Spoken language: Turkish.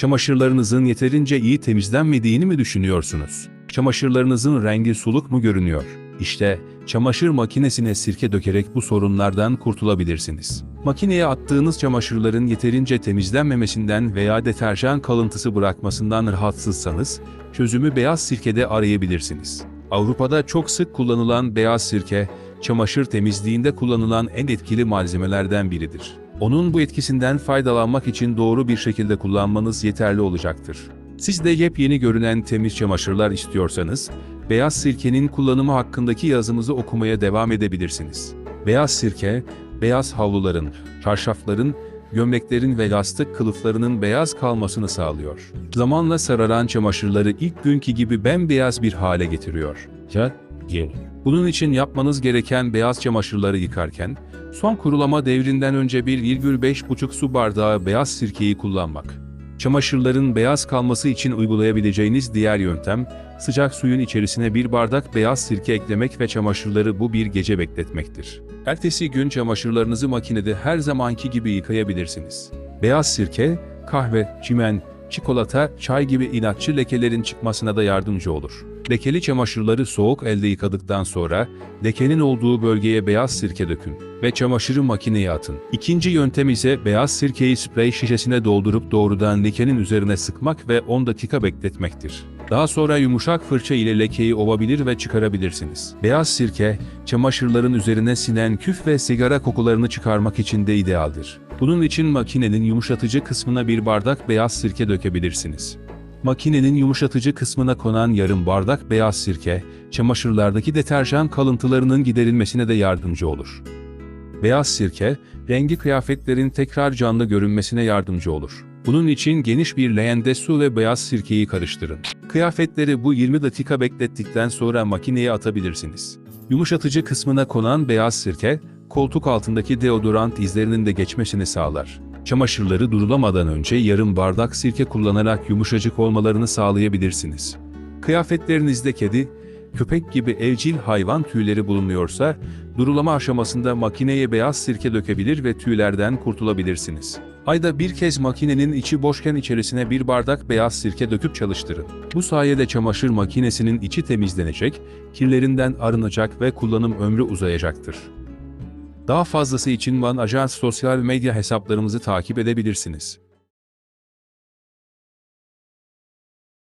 Çamaşırlarınızın yeterince iyi temizlenmediğini mi düşünüyorsunuz? Çamaşırlarınızın rengi soluk mu görünüyor? İşte çamaşır makinesine sirke dökerek bu sorunlardan kurtulabilirsiniz. Makineye attığınız çamaşırların yeterince temizlenmemesinden veya deterjan kalıntısı bırakmasından rahatsızsanız, çözümü beyaz sirkede arayabilirsiniz. Avrupa'da çok sık kullanılan beyaz sirke, çamaşır temizliğinde kullanılan en etkili malzemelerden biridir. Onun bu etkisinden faydalanmak için doğru bir şekilde kullanmanız yeterli olacaktır. Siz de yepyeni görünen temiz çamaşırlar istiyorsanız, beyaz sirkenin kullanımı hakkındaki yazımızı okumaya devam edebilirsiniz. Beyaz sirke, beyaz havluların, çarşafların, gömleklerin ve lastik kılıflarının beyaz kalmasını sağlıyor. Zamanla sararan çamaşırları ilk günkü gibi bembeyaz bir hale getiriyor. Ya, gel. Bunun için yapmanız gereken beyaz çamaşırları yıkarken, son kurulama devrinden önce 1,5 su bardağı beyaz sirkeyi kullanmak. Çamaşırların beyaz kalması için uygulayabileceğiniz diğer yöntem, sıcak suyun içerisine bir bardak beyaz sirke eklemek ve çamaşırları bu bir gece bekletmektir. Ertesi gün çamaşırlarınızı makinede her zamanki gibi yıkayabilirsiniz. Beyaz sirke, kahve, çimen, çikolata, çay gibi inatçı lekelerin çıkmasına da yardımcı olur. Lekeli çamaşırları soğuk elde yıkadıktan sonra lekenin olduğu bölgeye beyaz sirke dökün ve çamaşırı makineye atın. İkinci yöntem ise beyaz sirkeyi sprey şişesine doldurup doğrudan lekenin üzerine sıkmak ve 10 dakika bekletmektir. Daha sonra yumuşak fırça ile lekeyi ovabilir ve çıkarabilirsiniz. Beyaz sirke, çamaşırların üzerine sinen küf ve sigara kokularını çıkarmak için de idealdir. Bunun için makinenin yumuşatıcı kısmına bir bardak beyaz sirke dökebilirsiniz. Makinenin yumuşatıcı kısmına konan yarım bardak beyaz sirke, çamaşırlardaki deterjan kalıntılarının giderilmesine de yardımcı olur. Beyaz sirke, rengi kıyafetlerin tekrar canlı görünmesine yardımcı olur. Bunun için geniş bir leğende su ve beyaz sirkeyi karıştırın. Kıyafetleri bu 20 dakika beklettikten sonra makineye atabilirsiniz. Yumuşatıcı kısmına konan beyaz sirke, koltuk altındaki deodorant izlerinin de geçmesini sağlar. Çamaşırları durulamadan önce yarım bardak sirke kullanarak yumuşacık olmalarını sağlayabilirsiniz. Kıyafetlerinizde kedi, köpek gibi evcil hayvan tüyleri bulunuyorsa, durulama aşamasında makineye beyaz sirke dökebilir ve tüylerden kurtulabilirsiniz. Ayda bir kez makinenin içi boşken içerisine bir bardak beyaz sirke döküp çalıştırın. Bu sayede çamaşır makinesinin içi temizlenecek, kirlerinden arınacak ve kullanım ömrü uzayacaktır. Daha fazlası için Van Ajans sosyal medya hesaplarımızı takip edebilirsiniz.